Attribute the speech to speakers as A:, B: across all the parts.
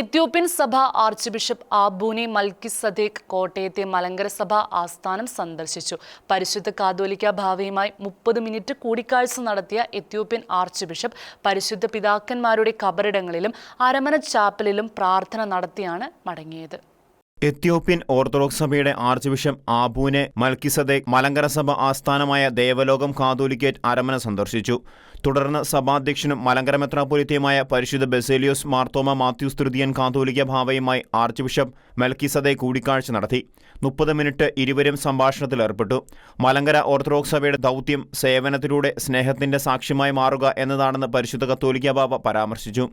A: Ethiopian സഭ arch bishop ആബൂനെ മൽക്കി സദേഖ് കോട്ടയത്തെ മലങ്കര സഭ ആസ്ഥാനം സന്ദർശിച്ചു. പരിശുദ്ധ കാതോലിക്ക ഭാവിയുമായി മുപ്പത് മിനിറ്റ് കൂടിക്കാഴ്ച നടത്തിയ എത്യോപ്യൻ ആർച്ച് ബിഷപ്പ് പരിശുദ്ധ പിതാക്കന്മാരുടെ കബറിടങ്ങളിലും അരമന ചാപ്പലിലും പ്രാർത്ഥന നടത്തിയാണ് മടങ്ങിയത്.
B: എത്യോപ്യൻ ഓർത്തഡോക്സ് സഭയുടെ archbishop Abune Melchizedek Malankara സഭ ആസ്ഥാനമായ ദേവലോകം കാതോലിക്കേറ്റ് അരമന സന്ദർശിച്ചു. തുടർന്ന് സഭാധ്യക്ഷനും മലങ്കര മെത്രാപൊലിത്തയുമായ പരിശുദ്ധ ബെസേലിയോസ് മാർത്തോമ മാത്യൂസ് തൃതീയൻ കാതോലിക്ക ഭാവയുമായി ആർച്ച് ബിഷപ്പ് മെൽക്കിസദെ കൂടിക്കാഴ്ച നടത്തി. മുപ്പത് മിനിറ്റ് ഇരുവരും സംഭാഷണത്തിലേർപ്പെട്ടു മലങ്കര ഓർത്തഡോക്സ് സഭയുടെ ദൗത്യം സേവനത്തിലൂടെ സ്നേഹത്തിന്റെ സാക്ഷ്യമായി മാറുക എന്നതാണെന്ന് പരിശുദ്ധ കത്തോലിക്ക ബാബ പരാമർശിച്ചു.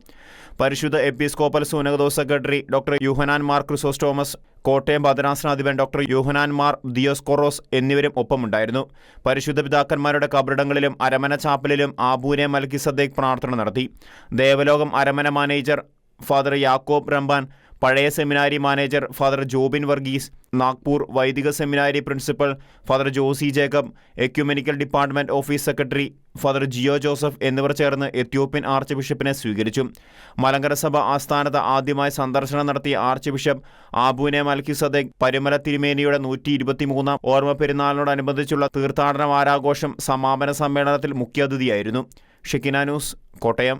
B: പരിശുദ്ധ എപ്പിസ്കോപ്പൽ സൂനകദോ സെക്രട്ടറി ഡോക്ടർ യുഹനാൻ മാർ ക്രിസോസ്റ്റോമസ് കോട്ടയം ഭദ്രാസനാധിപൻ ഡോക്ടർ യുഹനാൻ ദിയോസ്കോറോസ് എന്നിവരും ഒപ്പമുണ്ടായിരുന്നു. പരിശുദ്ധ പിതാക്കന്മാരുടെ കബറിടങ്ങളിലും അരമന ചാപ്പലിലും ആബൂനെ മൽക്കി സദ്ദേക് പ്രാർത്ഥന നടത്തി. ദേവലോകം അരമന മാനേജർ ഫാദർ യാക്കോബ് റംബാൻ പഴയ seminary manager father Jobin Varghese Nagpur വൈദിക seminary principal father Josy Jacob ecumenical department office secretary father Geo Joseph എന്നിവർ ചേർന്ന് എത്യോപ്യൻ ആർച്ച് ബിഷപ്പിനെ സ്വീകരിച്ചു. മലങ്കര സഭ ആസ്ഥാനത്ത് ആദ്യമായി സന്ദർശനം നടത്തിയ ആർച്ച് ബിഷപ്പ് ആബുനെ മൽക്കി പരിമല തിരുമേനിയുടെ നൂറ്റി ഇരുപത്തിമൂന്നാം ഓർമ്മ പെരുന്നാളിനോടനുബന്ധിച്ചുള്ള തീർത്ഥാടന വാരാഘോഷം സമാപന സമ്മേളനത്തിൽ മുഖ്യാതിഥിയായിരുന്നു. ഷെക്കിന ന്യൂസ് കോട്ടയം.